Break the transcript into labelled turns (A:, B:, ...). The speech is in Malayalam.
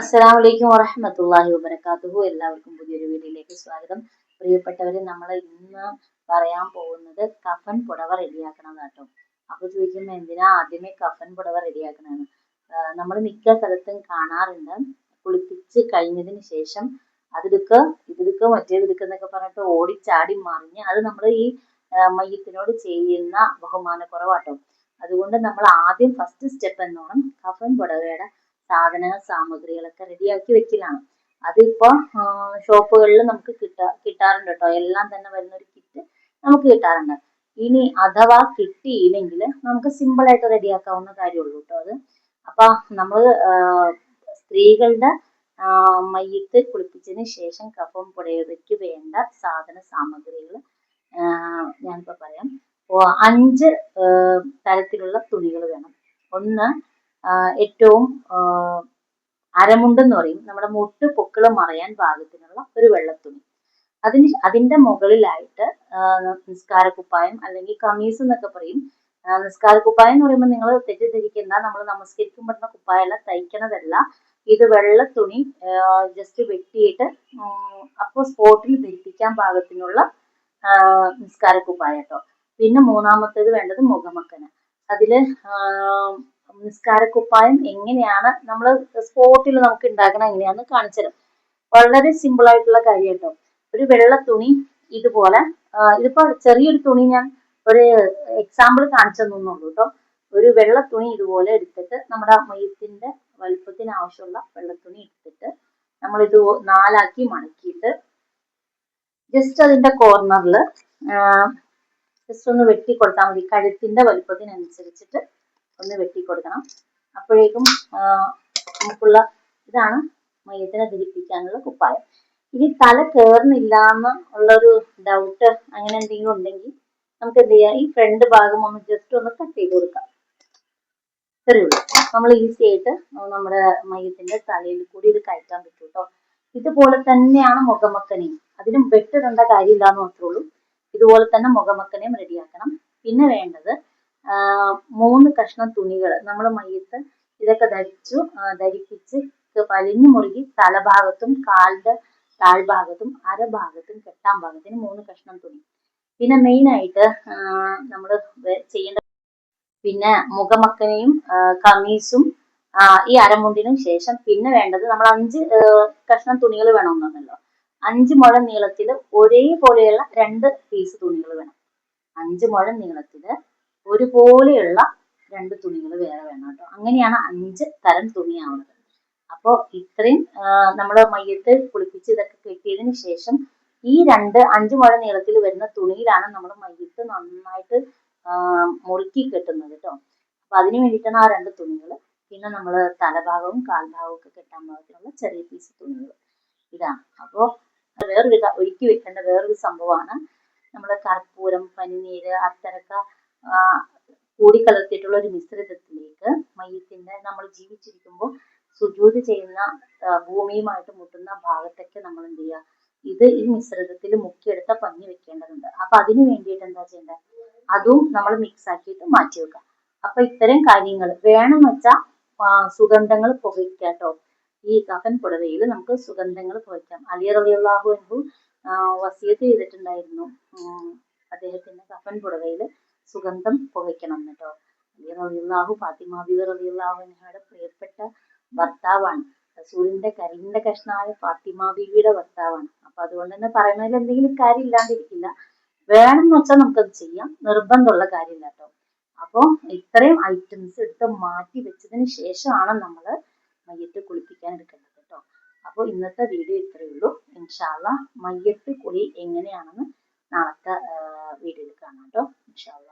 A: അസ്സലാം വലൈക്കും വറഹമത്തല്ലാഹി വബർക്കാത്തുഹു എല്ലാവർക്കും പുതിയൊരു വീഡിയോയിലേക്ക് സ്വാഗതം. പ്രിയപ്പെട്ടവരെ നമ്മൾ ഇന്ന് പറയാൻ പോകുന്നത് കഫൻ പുടവ റെഡിയാക്കണം കേട്ടോ അപ്പൊ ചോദിക്കുമ്പോൾ എന്തിനാ ആദ്യമേ കഫൻ പുടവ റെഡിയാക്കണമെന്ന് നമ്മൾ മിക്ക സ്ഥലത്തും കാണാറുണ്ട്. കുളിപ്പിച്ച് കഴിഞ്ഞതിന് ശേഷം അതിടുക്ക് ഇതിടുക്ക് മറ്റേതെടുക്കുക എന്നൊക്കെ പറഞ്ഞിട്ട് ഓടിച്ചാടി മറിഞ്ഞ് അത് നമ്മൾ ഈ മയ്യത്തിനോട് ചെയ്യുന്ന ബഹുമാനക്കുറവാട്ടോ. അതുകൊണ്ട് നമ്മൾ ആദ്യം ഫസ്റ്റ് സ്റ്റെപ്പ് എന്നോണം കഫൻ പുടവയുടെ സാധന സാമഗ്രികളൊക്കെ റെഡിയാക്കി വെക്കലാണ്. അതിപ്പോ ഷോപ്പുകളിൽ നമുക്ക് കിട്ടാ കിട്ടാറുണ്ട് കേട്ടോ എല്ലാം തന്നെ വരുന്ന ഒരു കിറ്റ് നമുക്ക് കിട്ടാറുണ്ട്. ഇനി അഥവാ കിട്ടിയില്ലെങ്കിൽ നമുക്ക് സിമ്പിൾ ആയിട്ട് റെഡിയാക്കാവുന്ന കാര്യമുള്ളൂ കേട്ടോ അത്. അപ്പൊ നമ്മൾ സ്ത്രീകളുടെ മയ്യത്ത് കുളിപ്പിച്ചതിന് ശേഷം കഫം പുടയവയ്ക്ക് വേണ്ട സാധന സാമഗ്രികൾ ഞാനിപ്പോ പറയാം. അഞ്ച് തരത്തിലുള്ള തുണികൾ വേണം. ഒന്ന് ഏറ്റവും അരമുണ്ടെന്ന് പറയും. നമ്മുടെ മുട്ട് പൊക്കിൾ മറയാൻ പാകത്തിനുള്ള ഒരു വെള്ളത്തുണി. അതിന് അതിന്റെ മുകളിലായിട്ട് നിസ്കാരക്കുപ്പായം അല്ലെങ്കിൽ കമീസ് എന്നൊക്കെ പറയും. നിസ്കാരക്കുപ്പായം എന്ന് പറയുമ്പോൾ നിങ്ങൾ തെറ്റിദ്ധരിക്കേണ്ട. നമ്മൾ നമസ്കരിക്കുമ്പോഴുള്ള കുപ്പായല്ല തയ്ക്കണതല്ല. ഇത് വെള്ള തുണി ജസ്റ്റ് വെട്ടിയിട്ട് അപ്പോൾ സ്പോട്ടിൽ ധരിപ്പിക്കാൻ പാകത്തിനുള്ള നിസ്കാരക്കുപ്പായ കേട്ടോ. പിന്നെ മൂന്നാമത്തേത് വേണ്ടത് മുഖമക്കന്. അതിൽ നിസ്കാരക്കുപ്പായം എങ്ങനെയാണ് നമ്മൾ സ്പോട്ടിൽ നമുക്ക് ഉണ്ടാക്കണം എങ്ങനെയാണെന്ന് തരും. വളരെ സിമ്പിൾ ആയിട്ടുള്ള കാര്യം കേട്ടോ. ഒരു വെള്ള തുണി ഇതുപോലെ ഇതിപ്പോ ചെറിയൊരു തുണി ഞാൻ ഒരു എക്സാമ്പിൾ കാണിച്ചു തന്നുള്ളൂ കേട്ടോ. ഒരു വെള്ള തുണി ഇതുപോലെ എടുത്തിട്ട് നമ്മുടെ മയത്തിന്റെ വലുപ്പത്തിന് ആവശ്യമുള്ള വെള്ള തുണി എടുത്തിട്ട് നമ്മൾ ഇത് നാലാക്കി മടക്കിയിട്ട് ജസ്റ്റ് അതിന്റെ കോർണറിൽ ജസ്റ്റ് ഒന്ന് വെട്ടി കൊടുത്താൽ മതി. കഴുത്തിന്റെ വലുപ്പത്തിനനുസരിച്ചിട്ട് ഒന്ന് വെട്ടി കൊടുക്കണം. അപ്പോഴേക്കും നമുക്കുള്ള ഇതാണ് മയത്തിനെ ധരിപ്പിക്കാനുള്ള കുപ്പായം. ഇനി തല കയറുന്നില്ല എന്ന് ഉള്ളൊരു ഡൗട്ട് അങ്ങനെ എന്തെങ്കിലും ഉണ്ടെങ്കിൽ നമുക്ക് എന്ത് ചെയ്യാം? ഈ ഫ്രണ്ട് ഭാഗം ഒന്ന് ജസ്റ്റ് ഒന്ന് കട്ട് ചെയ്ത് കൊടുക്കാം. ചെറിയുള്ളൂ നമ്മൾ ഈസി ആയിട്ട് നമ്മുടെ മയത്തിന്റെ തലയിൽ കൂടി ഇത് കയറ്റാൻ പറ്റും കേട്ടോ ഇതുപോലെ തന്നെയാണ് മുഖമക്കനെയും. അതിനും വെട്ടിടേണ്ട കാര്യമില്ല എന്ന് മാത്രമേ ഉള്ളൂ. ഇതുപോലെ തന്നെ മുഖമക്കനെയും റെഡിയാക്കണം പിന്നെ വേണ്ടത് മൂന്ന് കഷ്ണം തുണികൾ നമ്മൾ മയ്യത്ത് ഇതൊക്കെ ധരിച്ചു ധരിപ്പിച്ച് വലിഞ്ഞു മുറുകി തലഭാഗത്തും കാലിന്റെ താഴ്ഭാഗത്തും അരഭാഗത്തും കെട്ടാൻ ഭാഗത്തിന് മൂന്ന് കഷ്ണം തുണി. പിന്നെ മെയിൻ ആയിട്ട് നമ്മൾ ചെയ്യേണ്ട പിന്നെ മുഖമക്കനെയും കമീസും ഈ അരമുണ്ടിനും ശേഷം പിന്നെ വേണ്ടത് നമ്മൾ അഞ്ച് കഷ്ണം തുണികൾ വേണമെന്നുണ്ടല്ലോ അഞ്ച് മുഴ നീളത്തിൽ ഒരേപോലെയുള്ള രണ്ട് പീസ് തുണികൾ വേണം. അഞ്ച് മുഴ നീളത്തിൽ ഒരുപോലെയുള്ള രണ്ട് തുണികൾ വേറെ വേണം കേട്ടോ. അങ്ങനെയാണ് അഞ്ച് തരം തുണിയാവുന്നത് അപ്പോൾ ഇത്രയും നമ്മൾ മയ്യത്ത് കുളിപ്പിച്ച് ഇതൊക്കെ കെട്ടിയതിന് ശേഷം ഈ രണ്ട് അഞ്ച് മുഴ നീളത്തിൽ വരുന്ന തുണിയിലാണ് നമ്മൾ മയ്യത്ത് നന്നായിട്ട് മുറുക്കി കെട്ടുന്നത് കേട്ടോ. അപ്പൊ അതിന് വേണ്ടിയിട്ടാണ് ആ രണ്ട് തുണികൾ പിന്നെ നമ്മൾ തലഭാഗവും കാൽഭാഗവും ഒക്കെ കെട്ടാൻ പാകത്തിനുള്ള ചെറിയ പീസ് തുണികൾ ഇതാണ്. അപ്പോൾ വേറൊരു ഒരുക്കി വെക്കേണ്ട വേറൊരു സംഭവമാണ് നമ്മൾ കർപ്പൂരം പനിനീര് അത്തരക്ക കൂടിക്കലർത്തിയിട്ടുള്ള ഒരു മിശ്രിതത്തിലേക്ക് മയ്യത്തിന്റെ നമ്മൾ ജീവിച്ചിരിക്കുമ്പോൾ സുജൂത് ചെയ്യുന്ന ഭൂമിയുമായിട്ട് മുട്ടുന്ന ഭാഗത്തൊക്കെ നമ്മൾ എന്ത് ചെയ്യുക? ഇത് ഈ മിശ്രിതത്തിൽ മുക്കിയെടുത്ത പഞ്ഞി വെക്കേണ്ടതുണ്ട്. അപ്പൊ അതിനു വേണ്ടിയിട്ട് എന്താ ചെയ്യേണ്ടത്? അതും നമ്മൾ മിക്സ് ആക്കിയിട്ട് മാറ്റി വെക്കുക. അപ്പൊ ഇത്തരം കാര്യങ്ങൾ വേണമെന്ന് വെച്ചാൽ സുഗന്ധങ്ങൾ പുകയ്ക്കാട്ടോ ഈ കഫൻ പുടവയിൽ നമുക്ക് സുഗന്ധങ്ങൾ പുകയ്ക്കാം. അലി റബിയുള്ളാഹു എന്നു വസിയത്ത് ചെയ്തിട്ടുണ്ടായിരുന്നു. അദ്ദേഹത്തിന്റെ കഫൻ പുടവയിൽ സുഗന്ധം പുകയ്ക്കണം കേട്ടോ അലി റളിയല്ലാഹു ഫാത്തിമ ബിബി പ്രിയപ്പെട്ട ഭർത്താവാണ്. റസൂലിന്റെ കരിന്റെ കഷ്ണായ ഫാത്തിമ ബീവിയുടെ ഭർത്താവാണ്. അപ്പൊ അതുകൊണ്ട് തന്നെ പറയുന്നതിൽ എന്തെങ്കിലും കാര്യം ഇല്ലാണ്ടിരിക്കില്ല. വേണമെന്ന് വെച്ചാൽ നമുക്കത് ചെയ്യാം. നിർബന്ധമുള്ള കാര്യമില്ല കേട്ടോ അപ്പോൾ ഇത്രയും ഐറ്റംസ് എടുത്ത് മാറ്റി വെച്ചതിന് ശേഷമാണ് നമ്മൾ മയ്യത്ത് കുളിപ്പിക്കാൻ എടുക്കേണ്ടത് കേട്ടോ അപ്പോൾ ഇന്നത്തെ വീഡിയോ ഇത്രയേ ഉള്ളൂ. ഇൻഷാല്ല മയ്യത്ത് കുളി എങ്ങനെയാണെന്ന് നാളത്തെ വീഡിയോയിൽ കാണാം കേട്ടോ ഇൻഷാല്ല